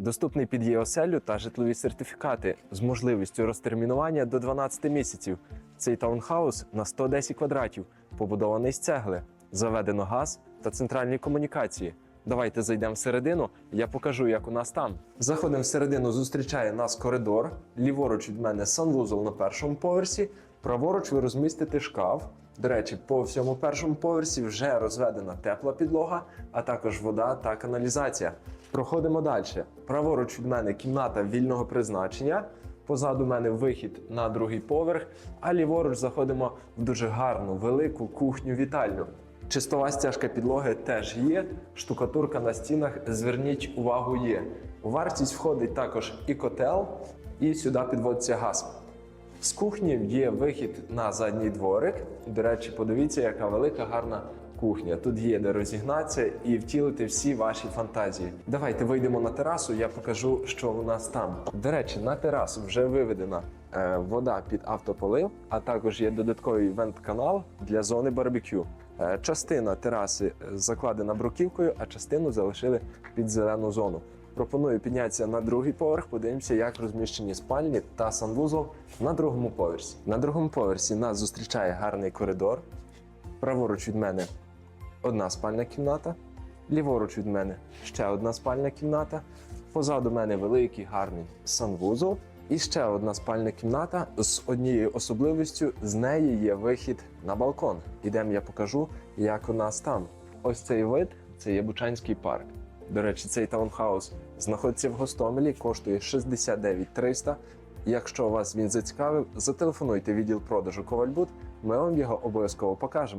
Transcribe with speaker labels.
Speaker 1: Доступний під ЄОСЕЛю та житлові сертифікати з можливістю розтермінування до 12 місяців. Цей таунхаус на 110 квадратів, побудований з цегли, заведено газ та центральні комунікації. Давайте зайдемо всередину, я покажу, як у нас там. Заходимо всередину, зустрічає нас коридор. Ліворуч від мене санвузол на першому поверсі. Праворуч ви розмістите шкаф. До речі, по всьому першому поверсі вже розведена тепла підлога, а також вода та каналізація. Проходимо далі. Праворуч від мене кімната вільного призначення. Позаду мене вихід на другий поверх, а ліворуч заходимо в дуже гарну велику кухню-вітальню. Чистова стяжка підлоги теж є. Штукатурка на стінах, зверніть увагу, є. У вартість входить також і котел, і сюди підводиться газ. З кухні є вихід на задній дворик. До речі, подивіться, яка велика гарна кухня. Тут є де розігнатися і втілити всі ваші фантазії. Давайте вийдемо на терасу, я покажу, що у нас там. До речі, на терасу вже виведена е, вода під автополив, а також є додатковий вент-канал для зони барбекю. Е, частина тераси закладена бруківкою, а частину залишили під зелену зону. Пропоную піднятися на другий поверх, подивимося, як розміщені спальні та санвузол на другому поверсі. На другому поверсі нас зустрічає гарний коридор. Праворуч від мене одна спальна кімната, ліворуч від мене ще одна спальна кімната. Позаду мене великий гарний санвузол. І ще одна спальна кімната з однією особливістю. З неї є вихід на балкон. Ідемо, я покажу, як у нас там. Ось цей вид це є Бучанський парк. До речі, цей таунхаус знаходиться в Гостомелі, коштує 69 300. Якщо вас він зацікавив, зателефонуйте відділ продажу Ковальбут, ми вам його обов'язково покажемо.